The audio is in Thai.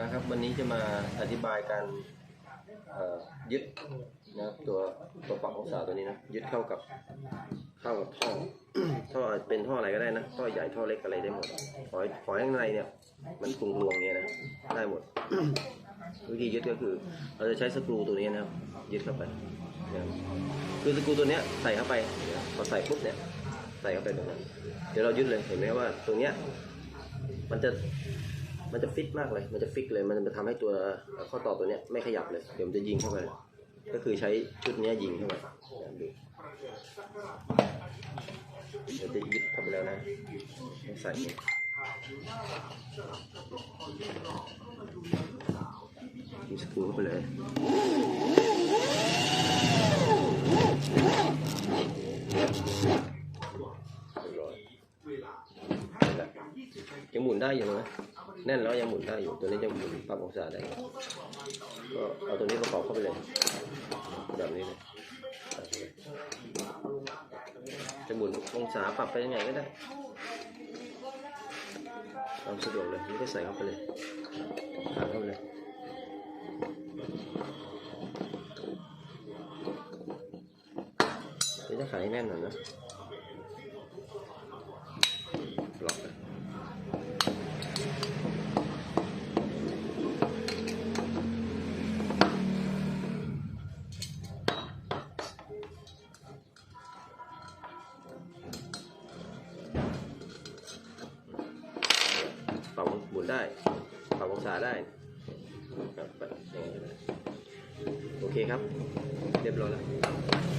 นะครับวันนี้จะมาอธิบายการยึดนะครับตัวตัวปรับองศาตัวนี้นะยึดเข้ากับเข้ากับท่อท่อเป็นท่ออะไรก็ได้นะท่อใหญ่ท่อเล็กอะไรได้หมดขอให้ขอให้ข้างในเนี่ย มันกลวงๆเงี้ยนะได้หมด วิธียึดก็คือ เราจะใช้สกรูตัวนี้นะครับยึดเข้าไปนะคือสกรูตัวเนี้ยใส่เข้าไปพอใส่ปุ๊บเนี่ยใส่เข้าไปตรงนั้นเดี๋ยวเรายึดเลยเห็นไหมว่าตรงเนี้ยมันจะ มันจะฟิตมากเลย มันจะฟิกเลย มันจะทำให้ตัวข้อต่อตัวเนี้ยไม่ขยับเลย เดี๋ยวมันจะยิงเข้าไปเลยก็คือใช้ชุดเนี้ยยิงเข้าไปดูเดี๋ยวจะยึดเข้าไปแล้วนะใส่เนี่ยยิงสกูเข้าไปเลยเรียบร้อยนั่นแหละยังหมุนได้อยู่นะ แน่นแล้วยังหมุนได้อยู่ตัวนี้จะหมุนปรับองศาได้ก็เอาตัวนี้ประกอบเข้าไปเลยแบบนี้เลยจะหมุนองศาปรับไปยังไงก็ได้ตามสะดวกเลยนี่ก็ใส่เข้าไปเลยทางเข้าไปเลยเดี๋ยวจะขายให้แน่นหน่อยนะ ได้ปรับองศาได้ครับโอเคครับ เรียบร้อยแล้ว